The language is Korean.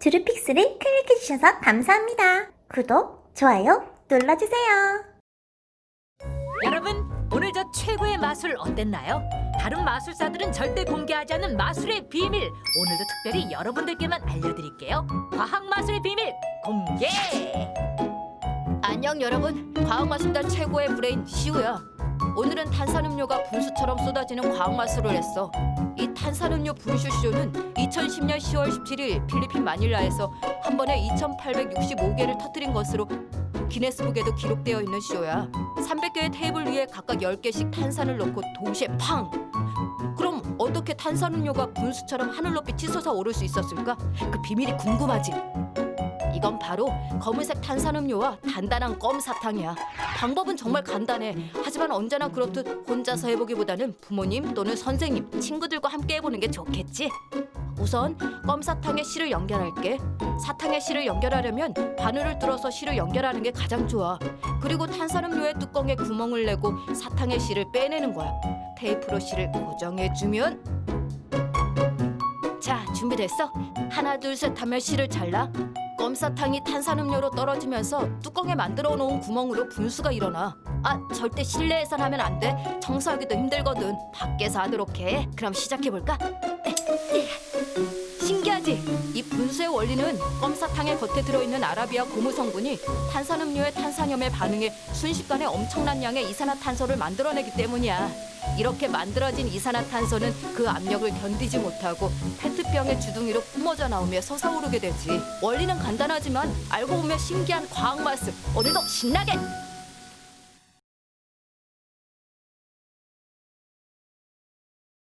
두루픽스를 클릭해주셔서 감사합니다. 구독, 좋아요 눌러주세요. 여러분 오늘 저 최고의 마술 어땠나요? 다른 마술사들은 절대 공개하지 않는 마술의 비밀 오늘도 특별히 여러분들께만 알려드릴게요 과학 마술의 비밀 공개 안녕 여러분 과학마술단 최고의 브레인 시우야 오늘은 탄산음료가 분수처럼 쏟아지는 과학마술을 했어 이 탄산음료 분수쇼는 2010년 10월 17일 필리핀 마닐라에서 한 번에 2865개를 터뜨린 것으로 기네스북에도 기록되어 있는 쇼야 300개의 테이블 위에 각각 10개씩 탄산을 넣고 동시에 팡 그럼 어떻게 탄산음료가 분수처럼 하늘 높이 치솟아 오를 수 있었을까? 그 비밀이 궁금하지? 이건 바로 검은색 탄산음료와 단단한 껌 사탕이야. 방법은 정말 간단해. 하지만 언제나 그렇듯 혼자서 해보기보다는 부모님 또는 선생님, 친구들과 함께 해보는 게 좋겠지. 우선 껌 사탕에 실을 연결할게. 사탕에 실을 연결하려면 바늘을 뚫어서 실을 연결하는 게 가장 좋아. 그리고 탄산음료의 뚜껑에 구멍을 내고 사탕의 실을 빼내는 거야. 테이프로 실을 고정해주면 자 준비됐어? 하나 둘 셋 하면 실을 잘라. 껌사탕이 탄산음료로 떨어지면서 뚜껑에 만들어 놓은 구멍으로 분수가 일어나. 아, 절대 실내에선 하면 안 돼. 청소하기도 힘들거든. 밖에서 하도록 해. 그럼 시작해 볼까? 신기하지? 이 분수의 원리는 껌사탕의 겉에 들어있는 아라비아 고무 성분이 탄산음료의 탄산염에 반응해 순식간에 엄청난 양의 이산화탄소를 만들어내기 때문이야. 이렇게 만들어진 이산화탄소는 그 압력을 견디지 못하고 페트병의 주둥이로 뿜어져 나오며 솟아오르게 되지. 원리는 간단하지만 알고 보면 신기한 과학 말씀. 오늘도 신나게